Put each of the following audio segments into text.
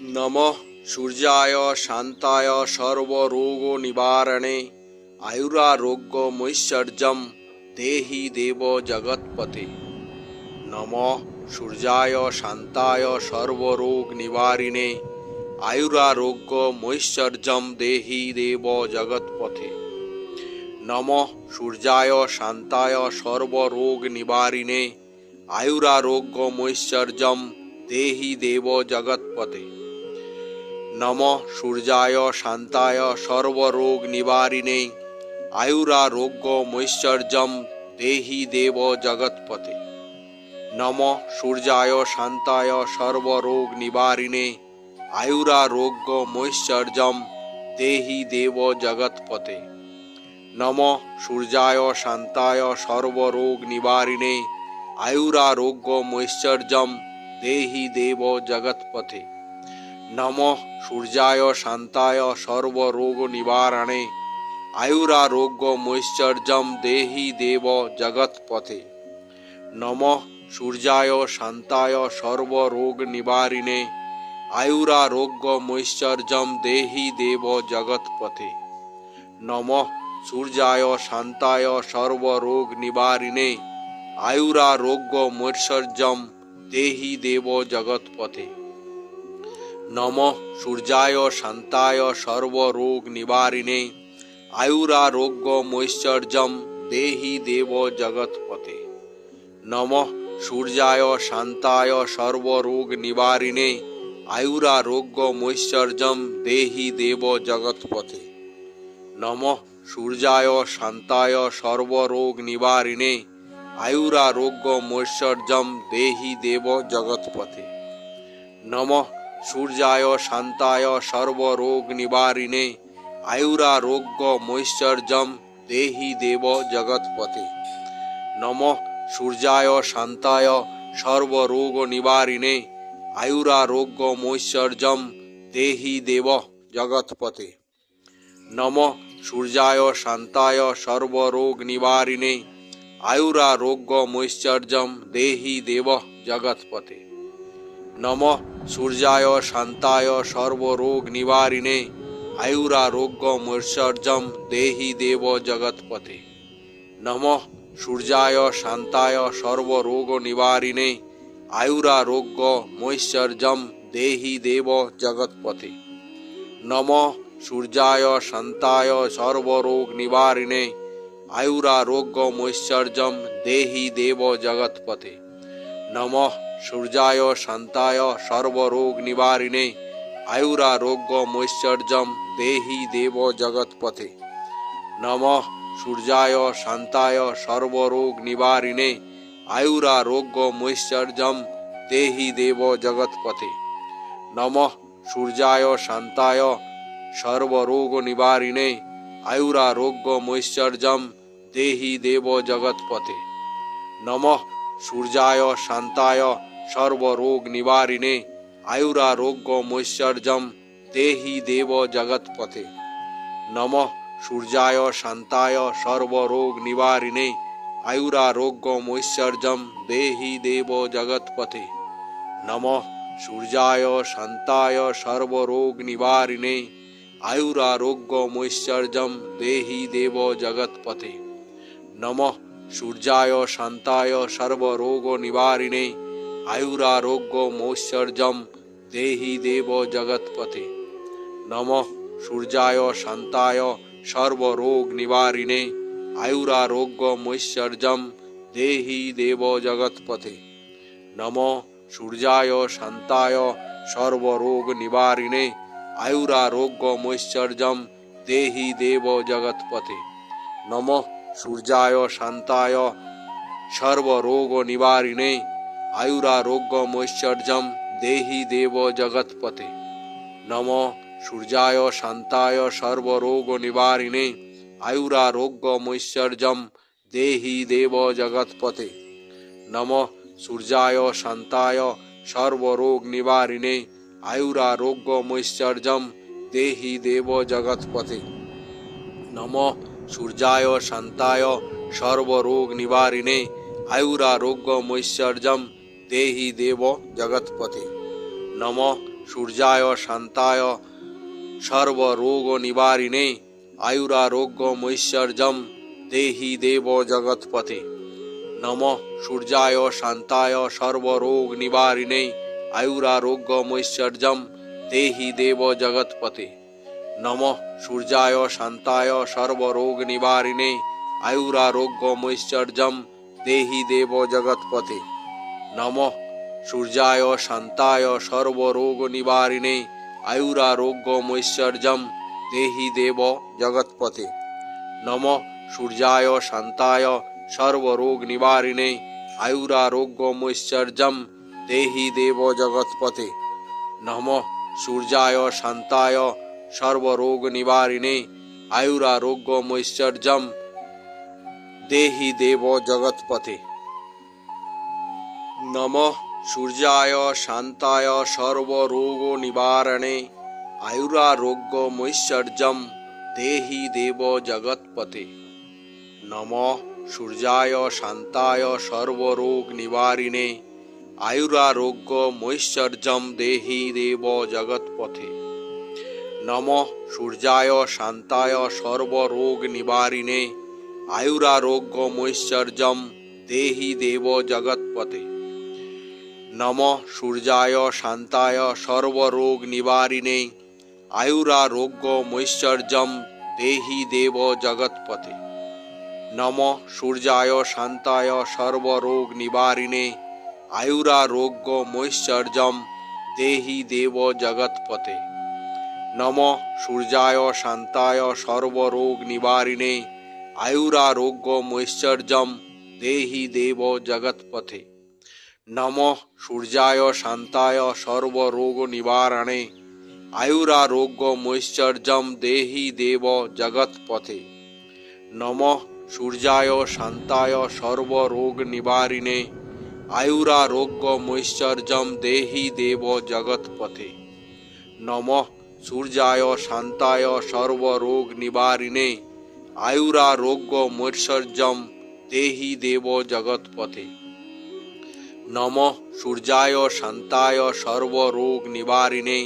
নমঃ সূর্যায় শান্তায় সর্বরোগ নিবারণে আয়ুরারোগ্যমৈশ্বর্যম দেহি দেব জগৎপতে। নমঃ সূর্যায় শান্তায় সর্বরোগ নিবারিণে আয়ুরারোগ্যমৈশ্বর্যম দেহি দেব জগৎপথে। নমঃ সূর্যায় শান্তায় সর্বরোগ নিবারিণে আয়ুরারোগ্যমৈশ্বর্যম দেহি দেব জগৎপতে নমঃ সূর্যায় শান্তায় সর্বরোগ নিবারিণে আয়ুরারোগ্যমৈশ্বর্যম দেহি দেব জগৎপতে। নমঃ সূর্যায় শান্তায় সর্বরোগ নিবারিণে আয়ুরারোগ্যমৈশ্বর্যম দেহি দেব জগৎপতে। নমঃ সূর্যায় শান্তায় সর্বরোগ নিবারিণে আয়ুরারোগ্যমৈশ্বর্যম দেহি দেব জগৎপথে। নমঃ সূর্যায় শান্তায় সর্বরোগ নিবারণে আয়ুরারোগ্য আয়ুরারোগ্যমৈশ্বর্যম দেহি দেব জগৎপথে নমঃ সূর্যায় শান্তায় সর্বরোগ নিবারিণে আয়ুরারোগ্য আয়ুরারোগ্যমৈশ্বর্যম দেহি দেব জগৎপথে নমঃ সূর্যায় শান্তায় সর্বরোগ নিবারিণে আয়ুরারোগ্যমৈশ্বর্যম দেহি দেব জগৎপথে নমঃ সূর্যায় শান্তায় সর্বরোগ নিবারিণে আয়ুরারোগ্যমৈশ্বর্যম দেহি দেব জগৎপথে নমঃ সূর্যায় শান্তায় সর্বরোগ নিবারিণে আয়ুরারোগ্যমৈশ্বর্যম দেহি দেব জগৎপথে নমঃ সূর্যায় শান্তায় সর্বরোগ নিবারিণে আয়ুরারোগ্যমৈশ্বর্যম দেহি দেব জগৎপথে নমঃ সূর্যায় শান্তায় সর্বরোগ নিবারিণে আয়ুরারোগ্যমৈশ্বর্যম দেহি দেব জগৎপথে নমঃ সূর্যায় শান্তায় সর্বরোগ নিবারিণে আয়ুরারোগ্যমৈশ্বর্যম দেহি দেব জগৎপথে নমঃ সূর্যায় শান্তায় সর্বরোগ নিবারিণে আয়ুরারোগ্যমৈশ্বর্যম দেহি দেব জগৎপথে নমঃ সূর্যায় শান্তায় সর্বরোগ নিবারিণে আয়ুরারোগ্যমৈশ্বর্যম দেহি দেব জগৎপথে নমঃ সূর্যায় শান্তায় সর্বরোগ নিবারিণে আয়ুরারোগ্য মৈশ্বর্যম দেহি দেব জগৎপথে নমঃ সূর্যায় শান্তায় সর্বরোগ নিবারিণে আয়ুরারোগ্য মৈশ্বর্যম দেহি দেব জগৎপথে নমঃ সূর্যায় শান্তায় সর্বরোগ নিবারিণে আয়ুরারোগ্য মৈশ্বর্যম দেহি দেব জগৎপথে। নমঃ সূর্যায় শান্তায় সর্বরোগ নিবারিণে আয়ুরারোগ্য মৈশ্বর্যম দেহি দেব জগৎপথে। নমঃ সূর্যায় শান্তায় সর্বরোগ নিবারিণে আয়ুরারোগ্য মৈশ্বর্যম দেহি দেব জগৎপথে। নমঃ সূর্যায় শান্তায় সর্বরোগ নিবারিণে আয়ুরারোগ্য মৈশ্বর্যম দেহি দেব জগৎপথে। নমঃ সূর্যায় শান্তায় সর্বরোগ নিবারিণে আয়ুরারোগ্য মৈশ্বর্যম দেহি দেব জগৎপথে। নমঃ সূর্যায় শান্তায় সর্বরোগ নিবারিণে আয়ুরারোগ্য মৈশ্বর্যম দেহি দেব জগৎপথে। নমঃ সূর্যায় শান্তায় সর্বরোগ নিবারিণে, আয়ুরারোগ্য মৈশ্বর্যম দেহি দেব জগৎপথে। নমঃ সূর্যায় শান্তায় সর্বরোগ নিবারিণে, আয়ুরারোগ্য মৈশ্বর্যম দেহি দেব জগৎপথে। নমঃ সূর্যায় শান্তায় সর্বরোগ নিবারিণে, আয়ুরারোগ্য মৈশ্বর্যম দেহি দেব জগৎপথে। নমঃ সূর্যায় শান্তায় সর্বরোগ নিবারিণে আয়ুরারোগ্য মৈশ্বর্যম দেহি দেব জগৎপথে নমঃ সূর্যায় শান্তায় সর্বরোগ নিবারিণে আয়ুরারোগ্য মৈশ্বর্যম দেহি দেব জগৎপথে নমঃ সূর্যায় শান্তায় সর্বরোগ নিবারিণে আয়ুরারোগ্য মৈশ্বর্যম দেহি দেব জগৎপথে নমঃ সূর্যায় শান্তায় সর্বরোগ নিবারিণে আয়ুরারোগ্য মৈশ্বর্যম দেহি দেব জগৎপথে। নম সূর্যায় শান্তায় সর্বরোগ নিবারিণে আয়ুরারোগ্য মৈশ্বর্যম দেহি দেব জগৎপতে নম সূর্যায় শান্তায় সর্বরোগ নিবারিণে আয়ুরারোগ্য মৈশ্বর্যম দেহি দেব জগৎপতে নম সূর্যায় শান্তায় সর্বরোগ নিবারিণে আয়ুরারোগ্য মৈশ্বর্যম দেহি দেব জগৎপতে নম সূর্যায় শান্তায় সর্বরোগ নিবারিণে আয়ুরারোগ্য মৈশ্বর্যম দেহি দেব জগৎপতে নম সূর্যায় শান্তায় সর্বরোগ নিবারিণে আয়ুরারোগ্য মৈশ্বর্যম দেহি দেব জগৎপতে নম সূর্যায় শান্তায় সর্বরোগ নিবারিণে আয়ুরারোগ্য মৈশ্বর্যম দেহি দেব জগৎপতে নমঃ সূর্যায় শান্তায় সর্বরোগ নিবারণে আয়ুরারোগ্য মৈশ্বর্যম দেহি দেব জগৎপতে নমঃ সূর্যায় শান্তায় সর্বরোগ নিবারিণে আয়ুরারোগ্য মৈশ্বর্যম দেহি দেব জগৎপথে। নমঃ সূর্যায় শান্তায় সর্বরোগ নিবারিণে আয়ুরারোগ্য মৈশ্বর্যম দেহি দেব জগৎপতে। নম সূর্যায় শান্তায় সর্বরোগ নিবারিণে আয়ুরারোগ্য মৈশ্বর্যম দেহি দেব জগৎপতে। নম সূর্যায় শান্তায় সর্বরোগ নিবারিণে আয়ুরারোগ্য মৈশ্বর্যম দেহি দেব জগৎপতে। নম সূর্যায় শান্তায় সর্বরোগ নিবারিণে আয়ুরারোগ্য মৈশ্বর্যম দেহি দেব জগৎপথে। নম সূর্যায় শান্তায় সর্বরোগ নিবারণে আয়ুরারোগ্য মৈশ্বর্যম দেহি দেব জগৎপথে। নম সূর্যায় শান্তায় সর্বরোগ নিবারিণে আয়ুরারোগ্য মৈশ্বর্যম দেহি দেব জগৎপথে। নম সূর্যায় শান্তায় সর্বরোগ নিবারিণে আয়ুরারোগ্য মৈশ্বর্যম দেহি দেব জগৎপথে। নম সূর্যায় শান্তায় সর্বরোগ নিবারিণে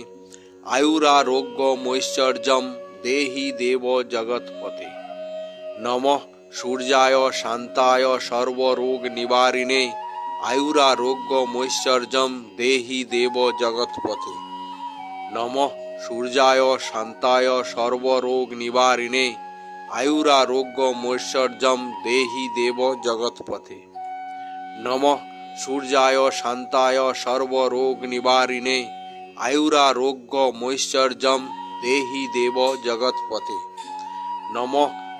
আয়ুরারোগ্য মৈশ্বর্যম দেহি দেব জগৎপথে। নম সূর্যায় শান্তায় সর্বরোগ নিবারিণে আয়ুরারোগ্য মৈশ্বর্যম দেহি দেব জগৎপথে। নম সূর্যায় শান্তায় সর্বরোগ নিবারিণে আয়ুরারোগ্য মৈশ্বর্যম দেহি দেব জগৎপথে। নম সূর্যায় শান্তায় সর্বরোগ নিবারিণে আয়ুরারোগ্য মৈশ্বর্যম দেহি দেব জগৎপথে। নম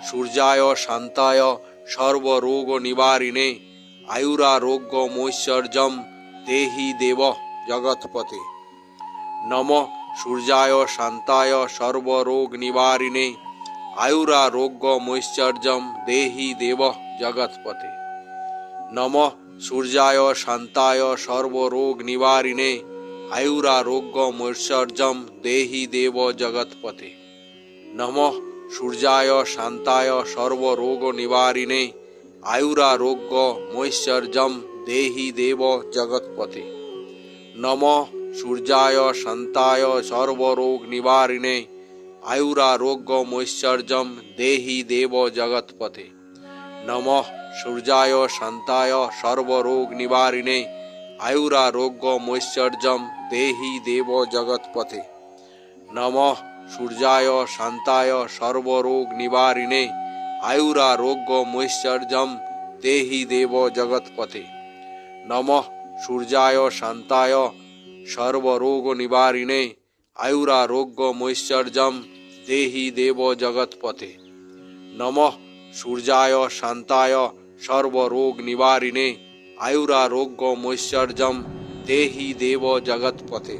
সূর্যায় শান্তায় সর্বরোগ নিবারিণে আয়ুরারোগ্য মৈশ্বর্যম দেহি দেব জগৎপথে। নম সূর্যায় শান্তায় সর্বরোগ নিবারিণে আয়ুরারোগ্য মৈশ্বর্যম দেহি দেব জগৎপতে। নম সূর্যায় শান্তায় সর্বরোগ নিবারিণে আয়ুরারোগ্য মৈশ্বর্যম দেহি দেব জগৎপতে। নম সূর্যায় শান্তায় সর্বরোগ নিবারিণে আয়ুরারোগ্য মৈশ্বর্যম দেহি দেব জগৎপতে। নম সূর্যায় শান্তায় সর্বরোগ নিবারিণে আয়ুরারোগ্য মৈশ্বর্যম দেহি দেব জগৎপতে নম সূর্যায় শান্তায় সর্বরোগ নিবারিণে আয়ুরারোগ্য মৈশ্বর্যম দেহি দেব জগৎপথে। নম সূর্যায় শান্তায় সর্বরোগ নিবারিণে আয়ুরারোগ্য মৈশ্বর্যম দেহি দেব জগৎপথে। নম সূর্যায় শান্তায় সর্বরোগ নিবারিণে আয়ুরারোগ্য মৈশ্বর্যম দেহি দেব জগৎপথে। নম সূর্যায় শান্তায় সর্বরোগ নিবারিণে আয়ুরারোগ্য মৈশ্বর্যম দেহি দেব জগৎপথে।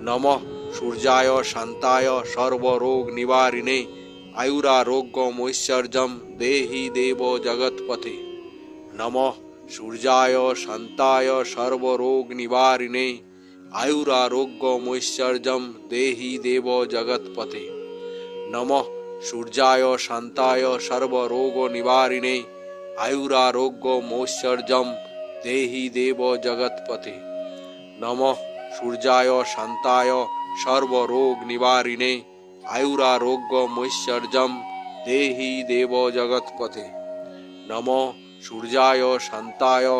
নম সূর্যায় শান্তায় সর্বরোগ নিবারিণে আয়ুরারোগ্য মৈশ্বর্যম দেহি দেব জগৎপথে। নম সূর্যায় শান্তায় সর্বরোগ নিবারিণে আয়ুরারোগ্য মৈশ্বর্যম দেহি দেব জগৎপথে নম সূর্যায় শান্তায় সর্বরোগ নিবারিণে। আয়ুরারোগ্য মৈশ্বর্যম দেহি দেব জগৎপথে নম সূর্যায় শান্তায় সর্বরোগ নিবারিণে। আয়ুরারোগ্য মৈশ্বর্যম দেহি দেব জগৎপথে নম সূর্যায় শান্তায়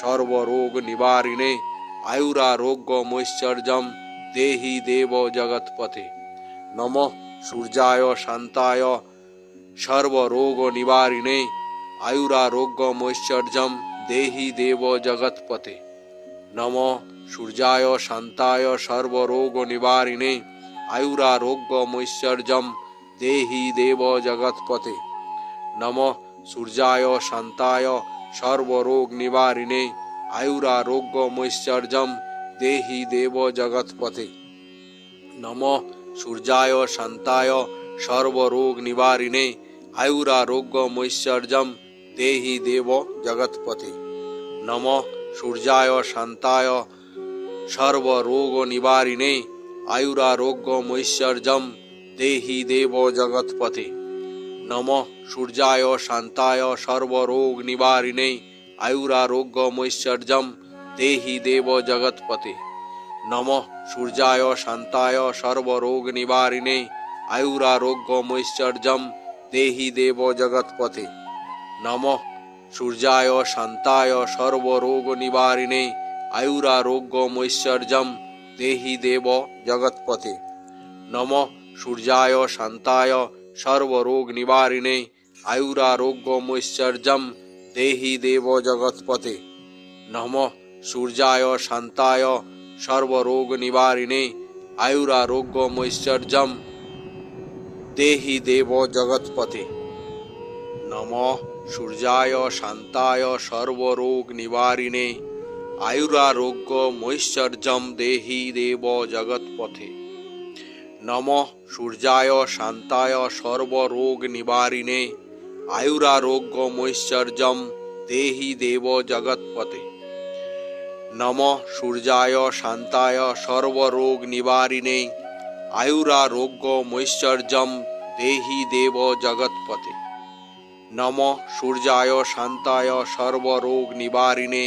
সর্বরোগ নিবারিণে। আয়ুরারোগ্য মৈশ্বর্যম দেহি দেব জগৎপথে। নম সূর্যায় শান্তায় সর্বরোগ নিবারিণে। আয়ুরারোগ্য মৈশ্বর্যম দেহি দেব জগৎপতে নম সূর্যায় শান্তায় সর্বরোগ নিবারিণে। আয়ুরারোগ্য মৈশ্বর্যম দেহি দেব জগৎপতে নম সূর্যায় শান্তায় সর্বরোগ নিবারিণে। আয়ুরারোগ্য মৈশ্বর্যম দেহি দেব জগৎপতে নম সূর্যায় শান্তায় সর্বরোগ নিবারিণে। আয়ুরারোগ্য মৈশ্বর্যম দেহি দেব জগৎপতে নম সূর্যায় শান্তায় সর্বরোগ নিবারিণে। আয়ুরারোগ্য মৈশ্বর্যম দেহি দেব জগৎপতে নম সূর্যায় শান্তায় সর্বরোগ নিবারিণে। আয়ুরারোগ্য মৈশ্বর্যম দেহি দেব জগৎপতে। নম সূর্যায় শান্তায় সর্বরোগ নিবারিণে আয়ুরারোগ্য মৈশ্বর্যম দেহি দেব জগৎপতে। নম সূর্যায় শান্তায় সর্বরোগ নিবারিণে আয়ুরারোগ্য মৈশ্বর্যম দেহি দেব জগৎপতে। নম সূর্যায় শান্তায় সর্বরোগ নিবারিণে আয়ুরারোগ্য মৈশ্বর্যম দেহি দেব জগৎপতে নম সূর্যায় শান্তায় সর্বরোগ নিবারিণে আয়ুরারোগ্য মৈশ্বর্যম দেহি দেব জগৎপতে নম সূর্যায় শান্তায় সর্বরোগ নিবারিণে আয়ুরারোগ্য মৈশ্বর্যম দেহি দেব জগৎপথে। নম সূর্যায় শান্তায় সর্বরোগ নিবারিণে আয়ুরারোগ্য মৈশ্বর্যম দেহি দেব জগৎপতে। নম সূর্যায় শান্তায় সর্বরোগ নিবারিণে আয়ুরারোগ্য মৈশ্বর্যম দেহি দেব জগৎপতে। নম সূর্যায় শান্তায় সর্বরোগ নিবারিণে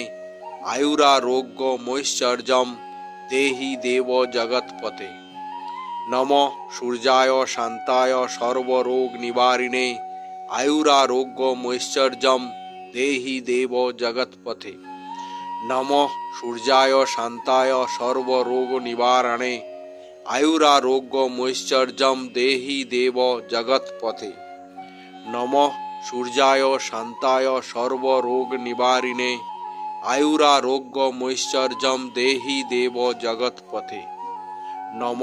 আয়ুরারোগ্য মৈশ্বর্যম দেহি দেব জগৎপতে। নম সূর্যায় শান্তায় সর্বরোগ নিবারিণে আয়ুরারোগ্য মৈশ্বর্যম দেহি দেব জগৎপথে। নম সূর্যায় শান্তায় সর্বরোগ নিবারণে আয়ুরারোগ্য মৈশ্বর্যম দেহি দেব জগৎপথে। নম সূর্যায় শান্তায় সর্বরোগ নিবারিণে আয়ুরারোগ্য মৈশ্বর্যম দেহি দেব জগৎপথে। নম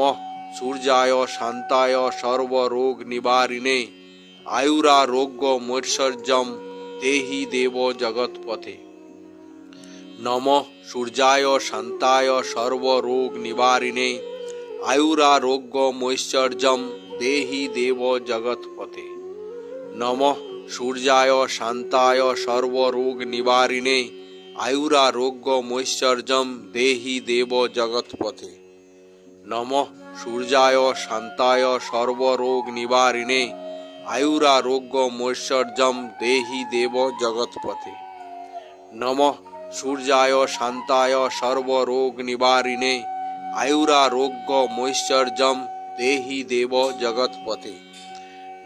সূর্যায় শান্তায় সর্বরোগ নিবারিণে আয়ুরারোগ্য মৈশ্বর্যম দেহি দেব জগৎপথে। নম সূর্যায় শান্তায় সর্বরোগ নিবারিণে আয়ুরারোগ্য মৈশ্বর্যম দেহি দেব জগৎপথে। নম সূর্যায় শান্তায় সর্বরোগ নিবারিণে আয়ুরারোগ্য মৈশ্বর্যম দেহি দেব জগৎপথে। নম সূর্যায় শান্তায় সর্বরোগ নিবারিণে আয়ুরারোগ্য মৈশ্বর্যম দেহি দেব জগৎপথে। নম সূর্যায় শান্তায় সর্বরোগ নিবারিণে। আয়ুরারোগ্য মৈশ্বর্যম দেহি দেব জগৎপথে।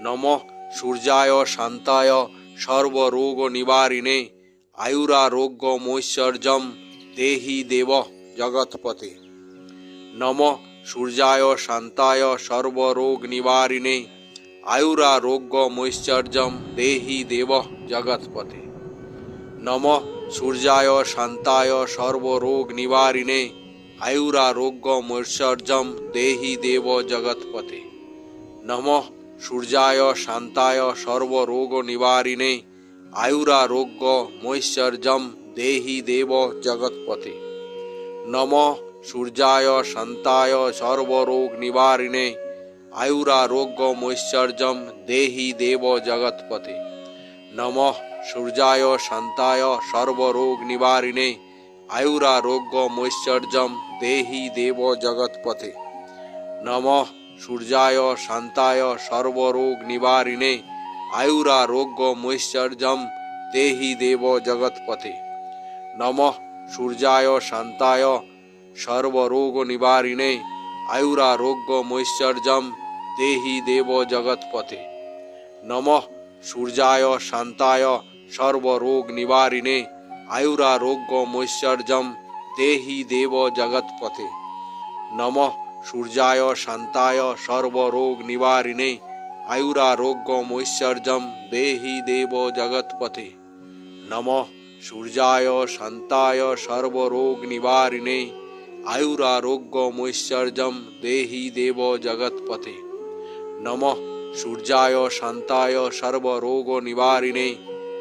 নম সূর্যায় শান্তায় সর্বরোগ নিবারিণে। আয়ুরারোগ্য মৈশ্বর্যম দেহি দেব জগৎপথে। নম সূর্যায় শান্তায় সর্বরোগ নিবারিণে। আয়ুরারোগ্য মৈশ্বর্যম দেহি দেব জগৎপথে। নম সূর্যায় শান্তায় সর্বরোগ নিবারিণে আয়ুরারোগ্য মৈশ্বর্যম দেহি দেব জগৎপথে। নম সূর্যায় শান্তায় সর্বরোগ নিবারিণে আয়ুরারোগ্য মৈশ্বর্যম দেহি দেব জগৎপথে। নম সূর্যায় শান্তায় সর্বরোগ নিবারিণে আয়ুরারোগ্য মৈশ্বর্যম দেহি দেব জগৎপতে নম সূর্যায় শান্তায় সর্বরোগ নিবারিণে আয়ুরারোগ্য মৈশ্বর্যম দেহি দেব জগৎপথে। নম সূর্যায় শান্তায় সর্বরোগ নিবারিণে আয়ুরারোগ্য মৈশ্বর্যম দেহি দেব জগৎপথে। নম সূর্যায় শান্তায় সর্বরোগনিবারিণে আয়ুরারোগ্যমৈশ্বর্যম দেহি দেব জগৎপথে নমঃ সূর্যায় শান্তায় সর্বরোগ নিবারিণে। আয়ুরারোগ্যমৈশ্বর্যম দেহি দেব জগৎপথে নমঃ সূর্যায় শান্তায় সর্বরোগ নিবারিণে। আয়ুরারোগ্যমৈশ্বর্যম দেহি দেব জগৎপথে নমঃ সূর্যায় শান্তায় সর্বরোগ নিবারিণে। আয়ুরারোগ্যমৈশ্বর্যম দেহি দেব জগৎপথে। নমঃ সূর্যায় শান্তায় সর্বরোগ নিবারিণে।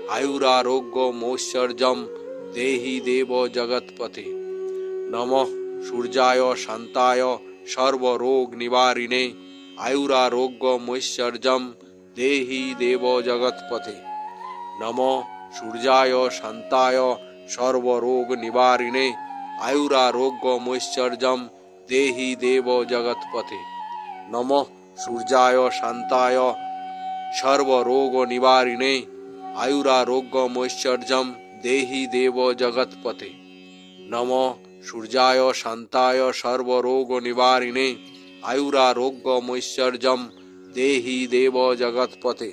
আয়ুরারোগ্যমৈশ্বর্যম দেহি দেব জগৎপথে। নমঃ সূর্যায় শান্তায় সর্বরোগ নিবারিণে। আয়ুরারোগ্যমৈশ্বর্যম দেহি দেব জগৎপথে। নমঃ সূর্যায় শান্তায় সর্বরোগ নিবারিণে। আয়ুরারোগ্যমৈশ্বর্যম দেহি দেব জগৎপথে। নমঃ সূর্যায় শান্তায় সর্বরোগ নিবারিণে। আয়ুরারোগ্যমৈশ্বর্যম দেহি দেব জগৎপথে। নমঃ সূর্যায় শান্তায় সর্বরোগ নিবারিণে। আয়ুরারোগ্যমৈশ্বর্যম দেহি দেব জগৎপথে।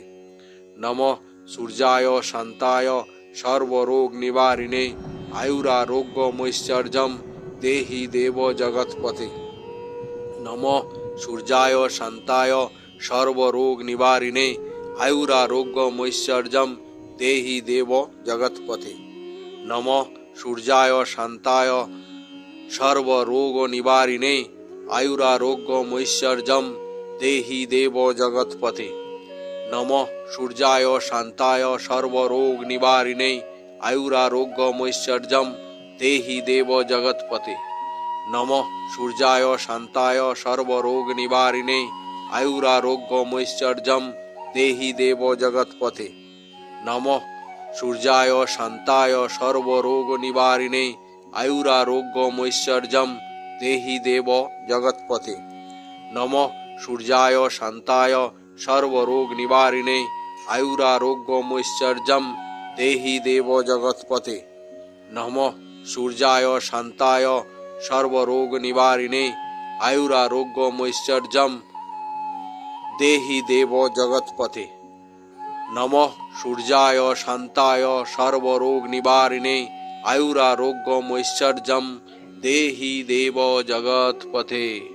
নমঃ সূর্যায় শান্তায় সর্বরোগ নিবারিণে। আয়ুরারোগ্যমৈশ্বর্যম দেহি দেব জগৎপথে। নমঃ সূর্যায় শান্তায় সর্বরোগ নিবারিণে। আয়ুরারোগ্যমৈশ্বর্যম দেহি দেব জগৎপথে। নমঃ সূর্যায় শান্তায় সর্বরোগ নিবারিণে। আয়ুরারোগ্যমৈশ্বর্যম দেহি দেব জগৎপথে। নমঃ সূর্যায় শান্তায় সর্বরোগ নিবারিণে। আয়ুরারোগ্যমৈশ্বর্যম দেহি দেব জগৎপথে নমঃ সূর্যায় শান্তায় সর্বরোগ নিবারিণে আয়ুরারোগ্যমৈশ্বর্যম দেহি দেব জগৎপথে নমঃ সূর্যায় শান্তায় সর্বরোগ নিবারিণে আয়ুরারোগ্যমৈশ্বর্যম দেহি দেব জগৎপথে নমঃ সূর্যায় শান্তায় সর্বরোগ নিবারিণে আয়ুরারোগ্যমৈশ্বর্যম দেহি দেব জগৎপথে। নমঃ সূর্যায় শান্তায় সর্বরোগ নিবারিণে আয়ুরারোগ্যমৈশ্বর্যম দেহি দেব জগৎপথে। নমঃ সূর্যায় শান্তায় সর্বরোগ নিবারিণে আয়ুরারোগ্যমৈশ্বর্যম দেহি দেব জগৎপথে।